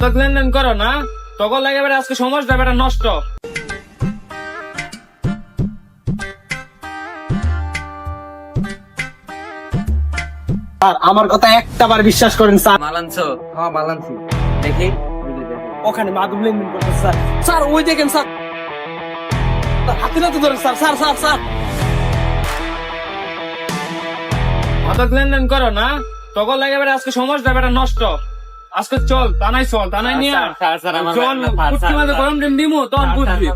মাদক লেনদেন করো না তখন লাগে এবারে আজকে সমাজটা এবারে নষ্ট। স্যার আমার কথা একটা বার বিশ্বাস করেন স্যার। মালানছো? হ্যাঁ বালান্সি দেখি। ওখানে মাদুম লেনদেন করতে স্যার। স্যার ওই দেখেন স্যার। হাতে নাতে ধরেন স্যার। Sir sir sir. মাদক লেনদেন করো না তখন লাগে এবারে আজকে সমাজটা এবারে নষ্ট। আজকে চল তানাই চল তানাই নিয়ে। চল কুটকি মাঝে গরম ডিম দিমু তখন বুঝবি।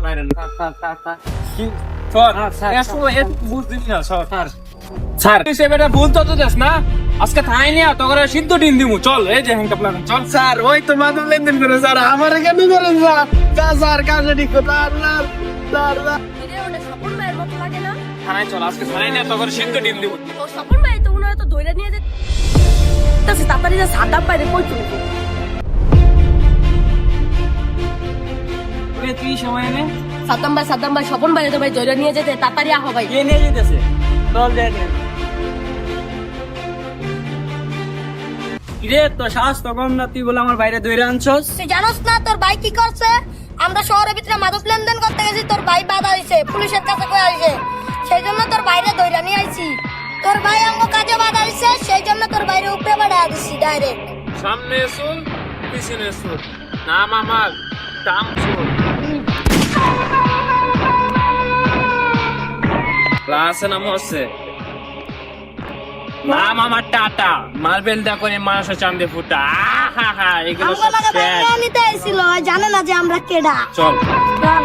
আজকে থাই নিয়া তোকে সিদ্ধ ডিম দিমু চল এই যে হ্যাংটা প্ল্যান চল। স্যার ওই তো মাদুম লেনদেন করে স্যার আমার কেন করেন স্যার? যা স্যার কাজে ঠিক স্যার স্যার থানায় চল আজকে থানায় নিয়ে তোকে সিদ্ধ ডিম দিমু। ও স্বপন ভাই তো উনারা তো দইরা নিয়ে যেতে তাড়াতাড়ি যা সাদা পাইরে কই তুলবো সময় এনে? সাদ্দাম ভাই সাদ্দাম ভাই স্বপন ভাই তো ভাই দইরা নিয়ে যেতে তাড়াতাড়ি আহ ভাই। কে নিয়ে যেতেছে? চল দেখ রে তো শ্বাস তো কম না তুই বলে আমার বাইরে দইরে আনছস? তুই জানোস না তোর ভাই কি করছে? আমরা শহরের ভিতরে মাদক লেনদেন করতে গেছি তোর ভাই বাধা দিছে পুলিশের কাছে কয়ে আইছে। সেই জন্য তোর বাইরে দইরা নিয়ে আইছি। তোর ভাই অঙ্গ কাজে বাধা দিছে সেই জন্য তোর বাইরে উপরে বাড়া দিছি ডাইরেক্ট সামনে এসুন পিছনে এসুন নাম আমার। দাম ক্লাসে নাম হচ্ছে নাম আমার টাটা। মার্বেল দা করে মানুষের চান্দে ফুটা। আহা হা এগুলো সব জানে না যে আমরা কেডা। চল। চল